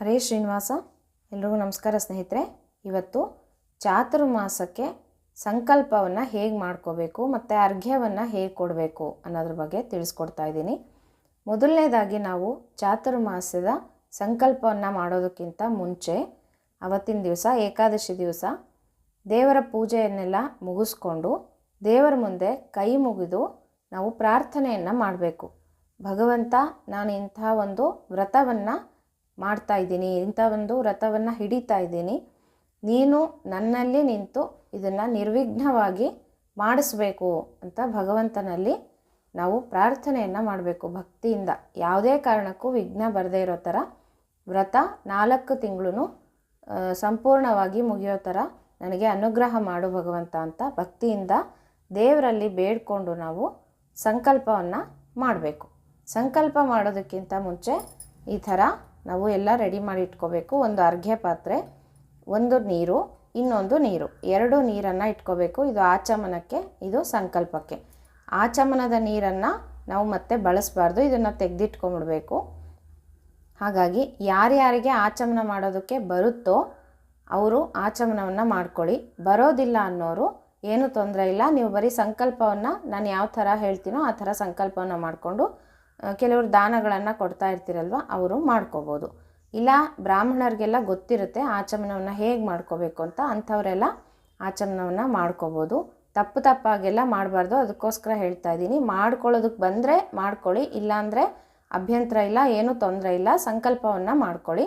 ಹರೇ ಶ್ರೀನಿವಾಸ, ಎಲ್ರಿಗೂ ನಮಸ್ಕಾರ ಸ್ನೇಹಿತರೆ. ಇವತ್ತು ಚಾತುರ್ಮಾಸಕ್ಕೆ ಸಂಕಲ್ಪವನ್ನು ಹೇಗೆ ಮಾಡ್ಕೋಬೇಕು ಮತ್ತು ಅರ್ಘ್ಯವನ್ನು ಹೇಗೆ ಕೊಡಬೇಕು ಅನ್ನೋದ್ರ ಬಗ್ಗೆ ತಿಳಿಸ್ಕೊಡ್ತಾ ಇದ್ದೀನಿ. ಮೊದಲನೇದಾಗಿ ನಾವು ಚಾತುರ್ಮಾಸದ ಸಂಕಲ್ಪವನ್ನು ಮಾಡೋದಕ್ಕಿಂತ ಮುಂಚೆ ಅವತ್ತಿನ ದಿವಸ, ಏಕಾದಶಿ ದಿವಸ ದೇವರ ಪೂಜೆಯನ್ನೆಲ್ಲ ಮುಗಿಸ್ಕೊಂಡು ದೇವರ ಮುಂದೆ ಕೈ ಮುಗಿದು ನಾವು ಪ್ರಾರ್ಥನೆಯನ್ನು ಮಾಡಬೇಕು. ಭಗವಂತ, ನಾನು ಇಂಥ ಒಂದು ವ್ರತವನ್ನು ಮಾಡ್ತಾ ಇದ್ದೀನಿ, ಇಂಥ ಒಂದು ವ್ರತವನ್ನು ಹಿಡಿತಾ ಇದ್ದೀನಿ. ನೀನು ನನ್ನಲ್ಲಿ ನಿಂತು ಇದನ್ನು ನಿರ್ವಿಘ್ನವಾಗಿ ಮಾಡಿಸ್ಬೇಕು ಅಂತ ಭಗವಂತನಲ್ಲಿ ನಾವು ಪ್ರಾರ್ಥನೆಯನ್ನು ಮಾಡಬೇಕು ಭಕ್ತಿಯಿಂದ. ಯಾವುದೇ ಕಾರಣಕ್ಕೂ ವಿಘ್ನ ಬರದೇ ಇರೋ ಥರ ವ್ರತ ನಾಲ್ಕು ತಿಂಗಳೂ ಸಂಪೂರ್ಣವಾಗಿ ಮುಗಿಯೋ ಥರ ನನಗೆ ಅನುಗ್ರಹ ಮಾಡು ಭಗವಂತ ಅಂತ ಭಕ್ತಿಯಿಂದ ದೇವರಲ್ಲಿ ಬೇಡ್ಕೊಂಡು ನಾವು ಸಂಕಲ್ಪವನ್ನು ಮಾಡಬೇಕು. ಸಂಕಲ್ಪ ಮಾಡೋದಕ್ಕಿಂತ ಮುಂಚೆ ಈ ಥರ ನಾವು ಎಲ್ಲ ರೆಡಿ ಮಾಡಿ ಇಟ್ಕೋಬೇಕು. ಒಂದು ಅರ್ಘ್ಯ ಪಾತ್ರೆ, ಒಂದು ನೀರು, ಇನ್ನೊಂದು ನೀರು. ಎರಡು ನೀರನ್ನು ಇಟ್ಕೋಬೇಕು. ಇದು ಆಚಮನಕ್ಕೆ, ಇದು ಸಂಕಲ್ಪಕ್ಕೆ. ಆಚಮನದ ನೀರನ್ನು ನಾವು ಮತ್ತೆ ಬಳಸಬಾರ್ದು. ಇದನ್ನು ತೆಗೆದಿಟ್ಕೊಂಬಿಡ್ಬೇಕು ಹಾಗಾಗಿ ಯಾರ್ಯಾರಿಗೆ ಆಚಮನ ಮಾಡೋದಕ್ಕೆ ಬರುತ್ತೋ ಅವರು ಆಚಮನವನ್ನು ಮಾಡ್ಕೊಳ್ಳಿ. ಬರೋದಿಲ್ಲ ಅನ್ನೋರು ಏನೂ ತೊಂದರೆ ಇಲ್ಲ. ನೀವು ಬರೀ ಸಂಕಲ್ಪವನ್ನು ನಾನು ಯಾವ ಥರ ಹೇಳ್ತೀನೋ ಆ ಥರ ಸಂಕಲ್ಪವನ್ನು ಮಾಡಿಕೊಂಡು ಕೆಲವರು ದಾನಗಳನ್ನು ಕೊಡ್ತಾ ಇರ್ತೀರಲ್ವ, ಅವರು ಮಾಡ್ಕೋಬೋದು. ಇಲ್ಲ, ಬ್ರಾಹ್ಮಣರಿಗೆಲ್ಲ ಗೊತ್ತಿರುತ್ತೆ ಆಚಮನವನ್ನು ಹೇಗೆ ಮಾಡ್ಕೋಬೇಕು ಅಂತ, ಅಂಥವರೆಲ್ಲ ಆಚಮನವನ್ನು ಮಾಡ್ಕೋಬೋದು. ತಪ್ಪು ತಪ್ಪಾಗೆಲ್ಲ ಮಾಡಬಾರ್ದು, ಅದಕ್ಕೋಸ್ಕರ ಹೇಳ್ತಾ ಇದ್ದೀನಿ. ಮಾಡ್ಕೊಳ್ಳೋದಕ್ಕೆ ಬಂದರೆ ಮಾಡ್ಕೊಳ್ಳಿ, ಇಲ್ಲಾಂದರೆ ಅಭ್ಯಂತರ ಇಲ್ಲ, ಏನೂ ತೊಂದರೆ ಇಲ್ಲ, ಸಂಕಲ್ಪವನ್ನು ಮಾಡ್ಕೊಳ್ಳಿ.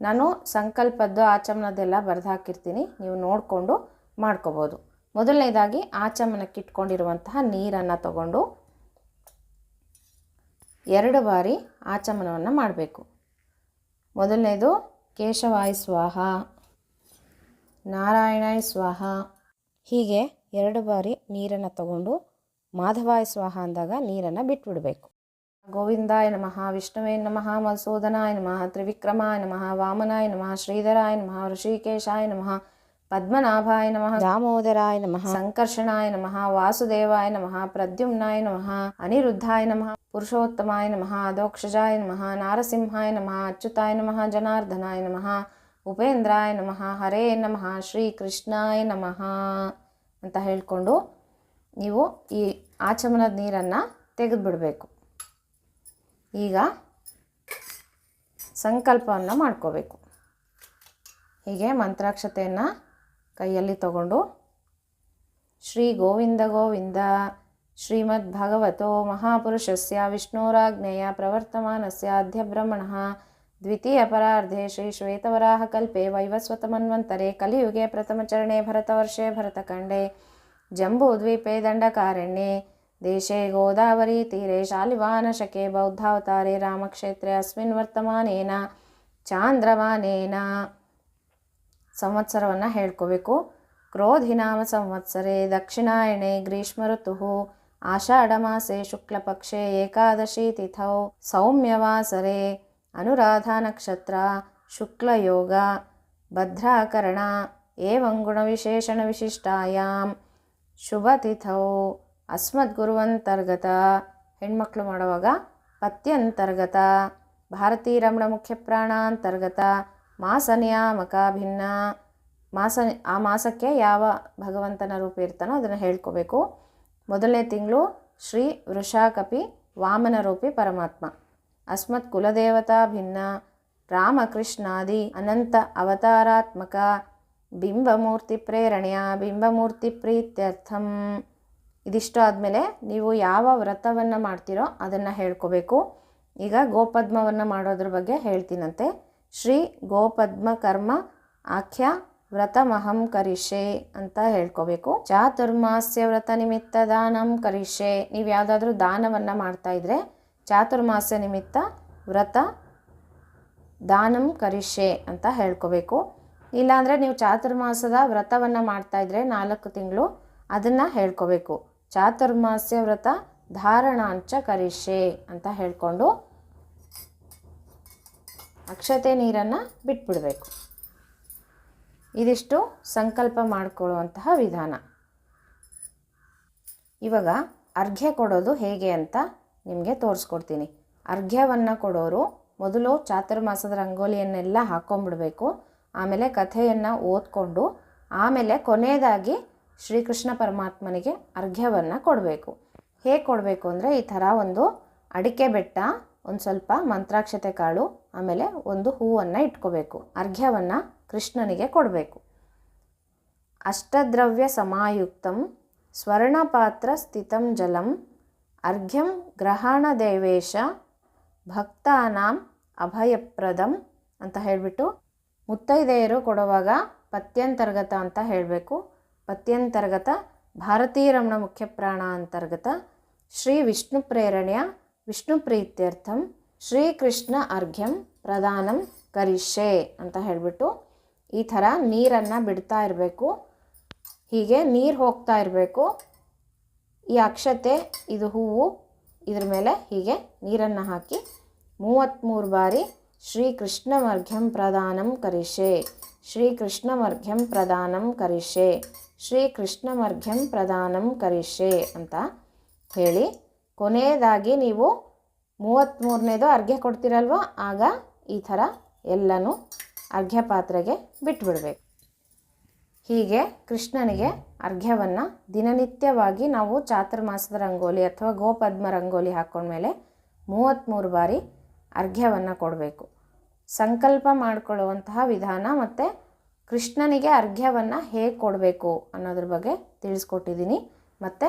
ನಾನು ಸಂಕಲ್ಪದ್ದು ಆಚಮನದೆಲ್ಲ ಬರೆದು ಹಾಕಿರ್ತೀನಿ, ನೀವು ನೋಡಿಕೊಂಡು ಮಾಡ್ಕೋಬೋದು. ಮೊದಲನೇದಾಗಿ ಆಚಮನಕ್ಕೆ ಇಟ್ಕೊಂಡಿರುವಂತಹ ನೀರನ್ನು ತಗೊಂಡು ಎರಡು ಬಾರಿ ಆಚಮನವನ್ನು ಮಾಡಬೇಕು. ಮೊದಲನೇದು ಕೇಶವಾಯ ಸ್ವಾಹ, ನಾರಾಯಣಾಯ ಸ್ವಾಹ. ಹೀಗೆ ಎರಡು ಬಾರಿ ನೀರನ್ನು ತಗೊಂಡು ಮಾಧವಾಯ ಸ್ವಾಹ ಅಂದಾಗ ನೀರನ್ನು ಬಿಟ್ಬಿಡಬೇಕು ಗೋವಿಂದಾಯ ನಮಃ, ವಿಷ್ಣುವೇ ನಮಃ ಮಧುಸೂದನಾಯ ನಮಃ, ತ್ರಿವಿಕ್ರಮಾಯ ನಮಃ, ವಾಮನಾಯ ನಮಃ, ಶ್ರೀಧರಾಯ ನಮಃ, ಋಷಿಕೇಶಾಯ ನಮಃ ಪದ್ಮನಾಭಾಯ ನಮಃ ದಾಮೋದರಾಯ ನಮಃ ಸಂಕರ್ಷಣಾಯ ನಮಃ ವಾಸುದೇವಾಯ ನಮಃ ಪ್ರದ್ಯುಮ್ನಾಯ ನಮಃ ಅನಿರುದ್ಧಾಯ ನಮಃ ಪುರುಷೋತ್ತಮಾಯ ನಮಃ ಅಧೋಕ್ಷಜಾಯ ನಮಃ ನಾರಸಿಂಹಾಯ ನಮಃ ಅಚ್ಯುತಾಯ ನಮಃ ಜನಾರ್ದನಾಯ ನಮಃ ಉಪೇಂದ್ರಾಯ ನಮಃ ಹರೇ ನಮಃ ಶ್ರೀ ಕೃಷ್ಣಾಯ ನಮಃ ಅಂತ ಹೇಳಿಕೊಂಡು ನೀವು ಈ ಆಚಮನದ ನೀರನ್ನು ತೆಗೆದುಬಿಡಬೇಕು. ಈಗ ಸಂಕಲ್ಪವನ್ನು ಮಾಡ್ಕೋಬೇಕು. ಹೀಗೆ ಮಂತ್ರಾಕ್ಷತೆಯನ್ನು ಕೈಯಲ್ಲಿ ತಗೊಂಡು ಶ್ರೀ ಗೋವಿಂದ ಗೋವಿಂದ ಶ್ರೀಮದ್ ಭಗವತೋ ಮಹಾಪುರುಷಸ್ಯ ವಿಷ್ಣೋರಾಜ್ಞೆಯ ಪ್ರವರ್ತಮಾನಸ್ಯ ಅಧ್ಯಬ್ರಹ್ಮಣಃ ದ್ವಿತೀಯ ಪರಾರ್ಧೆ ಶ್ರೀ ಶ್ವೇತವರಾಹ ಕಲ್ಪೆ ವೈವಸ್ವತಮನ್ವಂತರೆ ಕಲಿಯುಗೆ ಪ್ರಥಮಚರಣೆ ಭರತವರ್ಷೆ ಭರತಖಂಡೆ ಜಂಬೂದ್ವೀಪೆ ದಂಡಕಾರಣ್ಯೆ ದೇಶೆ ಗೋದಾವರಿ ತೀರೆ ಶಾಲಿವಾನಶಕೆ ಬೌದ್ಧಾವತಾರೆ ರಾಮಕ್ಷೇತ್ರೆ ಅಸ್ಮಿನ್ ವರ್ತಮಾನೇನ ಚಾಂದ್ರಮಾನೇನ ಸಂವತ್ಸರವನ್ನು ಹೇಳ್ಕೋಬೇಕು. ಕ್ರೋಧಿನಾಮ ಸಂವತ್ಸರೆ, ದಕ್ಷಿಣಾಯಣೆ ಗ್ರೀಷ್ಮ ಋತು ಆಷಾಢಮಾಸೆ, ಶುಕ್ಲಪಕ್ಷೆ, ಏಕಾದಶಿ ತಿಥೌ, ಸೌಮ್ಯವಾಸರೆ, ಅನುರಾಧ ನಕ್ಷತ್ರ, ಶುಕ್ಲಯೋಗ, ಭದ್ರಾಕರಣ ತಿಥೌ, ಅಸ್ಮದ್ಗುರುವಂತರ್ಗತ, ಹೆಣ್ಮಕ್ಳು ಮಾಡುವಾಗ ಪತ್ಯಂತರ್ಗತ ಭಾರತೀ ರಮಣ ಮುಖ್ಯ ಪ್ರಾಣಾಂತರ್ಗತ ಮಾಸ ನಿಯಾಮಕ ಭಿನ್ನ ಮಾಸ, ಆ ಮಾಸಕ್ಕೆ ಯಾವ ಭಗವಂತನ ರೂಪ ಇರ್ತಾನೋ ಅದನ್ನು ಹೇಳ್ಕೋಬೇಕು. ಮೊದಲನೇ ತಿಂಗಳು ಶ್ರೀ ವೃಷಾಕಪಿ ವಾಮನ ರೂಪಿ ಪರಮಾತ್ಮ. ಅಸ್ಮತ್ ಕುಲದೇವತಾ ಭಿನ್ನ. ರಾಮಕೃಷ್ಣಾದಿ ಅನಂತ ಅವತಾರಾತ್ಮಕ. ಬಿಂಬಮೂರ್ತಿ ಪ್ರೇರಣೆಯ ಬಿಂಬಮೂರ್ತಿ ಪ್ರೀತ್ಯರ್ಥಂ. ಇದಿಷ್ಟು ಆದಮೇಲೆ ನೀವು ಯಾವ ವ್ರತವನ್ನು ಮಾಡ್ತೀರೋ ಅದನ್ನು ಹೇಳ್ಕೋಬೇಕು. ಈಗ ಗೋಪದ್ಮವನ್ನು ಮಾಡೋದ್ರ ಬಗ್ಗೆ ಹೇಳ್ತೀನಂತೆ. ಶ್ರೀ ಗೋಪದ್ಮ ಕರ್ಮ ಆಖ್ಯ ವ್ರತಮಹಂ ಕರಿಷೆ ಅಂತ ಹೇಳ್ಕೋಬೇಕು. ಚಾತುರ್ಮಾಸ್ಯ ವ್ರತ ನಿಮಿತ್ತ ದಾನಂ ಕರಿಷೆ. ನೀವು ಯಾವುದಾದ್ರೂ ದಾನವನ್ನು ಮಾಡ್ತಾ ಇದ್ರೆ ಚಾತುರ್ಮಾಸ್ಯ ನಿಮಿತ್ತ ವ್ರತ ದಾನಂ ಕರಿಷೆ ಅಂತ ಹೇಳ್ಕೋಬೇಕು. ಇಲ್ಲಾಂದರೆ ನೀವು ಚಾತುರ್ಮಾಸದ ವ್ರತವನ್ನು ಮಾಡ್ತಾ ಇದ್ರೆ ನಾಲ್ಕು ತಿಂಗಳು ಅದನ್ನು ಹೇಳ್ಕೋಬೇಕು. ಚಾತುರ್ಮಾಸ್ಯ ವ್ರತ ಧಾರಣಾಂಚ ಕರಿಷೆ ಅಂತ ಹೇಳ್ಕೊಂಡು ಅಕ್ಷತೆ ನೀರನ್ನು ಬಿಟ್ಬಿಡಬೇಕು. ಇದಿಷ್ಟು ಸಂಕಲ್ಪ ಮಾಡಿಕೊಳ್ಳುವಂತಹ ವಿಧಾನ. ಇವಾಗ ಅರ್ಘ್ಯ ಕೊಡೋದು ಹೇಗೆ ಅಂತ ನಿಮಗೆ ತೋರಿಸ್ಕೊಡ್ತೀನಿ. ಅರ್ಘ್ಯವನ್ನು ಕೊಡೋರು ಮೊದಲು ಚಾತುರ್ಮಾಸದ ರಂಗೋಲಿಯನ್ನೆಲ್ಲ ಹಾಕ್ಕೊಂಡ್ಬಿಡಬೇಕು ಆಮೇಲೆ ಕಥೆಯನ್ನು ಓದ್ಕೊಂಡು ಆಮೇಲೆ ಕೊನೆಯದಾಗಿ ಶ್ರೀಕೃಷ್ಣ ಪರಮಾತ್ಮನಿಗೆ ಅರ್ಘ್ಯವನ್ನು ಕೊಡಬೇಕು. ಹೇಗೆ ಕೊಡಬೇಕು ಅಂದರೆ ಈ ಥರ ಒಂದು ಅಡಿಕೆ ಬೆಟ್ಟ ಒಂದು ಸ್ವಲ್ಪ ಮಂತ್ರಾಕ್ಷತೆ ಕಾಳು, ಆಮೇಲೆ ಒಂದು ಹೂವನ್ನು ಇಟ್ಕೋಬೇಕು. ಅರ್ಘ್ಯವನ್ನು ಕೃಷ್ಣನಿಗೆ ಕೊಡಬೇಕು. ಅಷ್ಟದ್ರವ್ಯ ಸಮಾಯುಕ್ತಂ, ಸ್ವರ್ಣಪಾತ್ರ ಸ್ಥಿತಂ ಜಲಂ, ಅರ್ಘ್ಯಂ ಗ್ರಹಣ ದೇವೇಶ, ಭಕ್ತಾನಾಂ ಅಭಯಪ್ರದಂ ಅಂತ ಹೇಳಿಬಿಟ್ಟು ಮುತ್ತೈದೆಯರು ಕೊಡುವಾಗ ಪತ್ಯಂತರ್ಗತ ಅಂತ ಹೇಳಬೇಕು. ಪತ್ಯಂತರ್ಗತ ಭಾರತೀ ರಮಣ ಮುಖ್ಯಪ್ರಾಣ ಅಂತರ್ಗತ ಶ್ರೀ ವಿಷ್ಣು ಪ್ರೇರಣೆಯ ವಿಷ್ಣು ಪ್ರೀತ್ಯರ್ಥಂ ಶ್ರೀಕೃಷ್ಣ ಅರ್ಘ್ಯಂ ಪ್ರದಾನಂ ಕರಿಷೆ ಅಂತ ಹೇಳಿಬಿಟ್ಟು ಈ ಥರ ನೀರನ್ನು ಬಿಡ್ತಾ ಇರಬೇಕು. ಹೀಗೆ ನೀರು ಹೋಗ್ತಾ ಇರಬೇಕು. ಈ ಅಕ್ಷತೆ, ಇದು ಹೂವು, ಇದ್ರ ಮೇಲೆ ಹೀಗೆ ನೀರನ್ನು ಹಾಕಿ ಮೂವತ್ತ್ಮೂರು ಬಾರಿ ಶ್ರೀಕೃಷ್ಣಮರ್ಘ್ಯಂ ಪ್ರದಾನಂ ಕರಿಷೆ ಶ್ರೀಕೃಷ್ಣಮರ್ಘ್ಯಂ ಪ್ರದಾನಂ ಕರಿಷೆ ಶ್ರೀಕೃಷ್ಣಮರ್ಘ್ಯಂ ಪ್ರದಾನಂ ಕರಿಷೆ ಅಂತ ಹೇಳಿ ಕೊನೆಯದಾಗಿ ನೀವು ಮೂವತ್ತ್ಮೂರನೇದು ಅರ್ಘ್ಯ ಕೊಡ್ತೀರಲ್ವ? ಆಗ ಈ ಥರ ಎಲ್ಲನೂ ಅರ್ಘ್ಯ ಪಾತ್ರೆಗೆ ಬಿಟ್ಬಿಡ್ಬೇಕು. ಹೀಗೆ ಕೃಷ್ಣನಿಗೆ ಅರ್ಘ್ಯವನ್ನು ದಿನನಿತ್ಯವಾಗಿ ನಾವು ಚಾತುರ್ಮಾಸದ ರಂಗೋಲಿ ಅಥವಾ ಗೋಪದ್ಮ ರಂಗೋಲಿ ಹಾಕ್ಕೊಂಡ್ಮೇಲೆ ಮೂವತ್ತ್ಮೂರು ಬಾರಿ ಅರ್ಘ್ಯವನ್ನು ಕೊಡಬೇಕು. ಸಂಕಲ್ಪ ಮಾಡಿಕೊಳ್ಳುವಂತಹ ವಿಧಾನ ಮತ್ತು ಕೃಷ್ಣನಿಗೆ ಅರ್ಘ್ಯವನ್ನು ಹೇಗೆ ಕೊಡಬೇಕು ಅನ್ನೋದ್ರ ಬಗ್ಗೆ ತಿಳಿಸ್ಕೊಟ್ಟಿದ್ದೀನಿ. ಮತ್ತು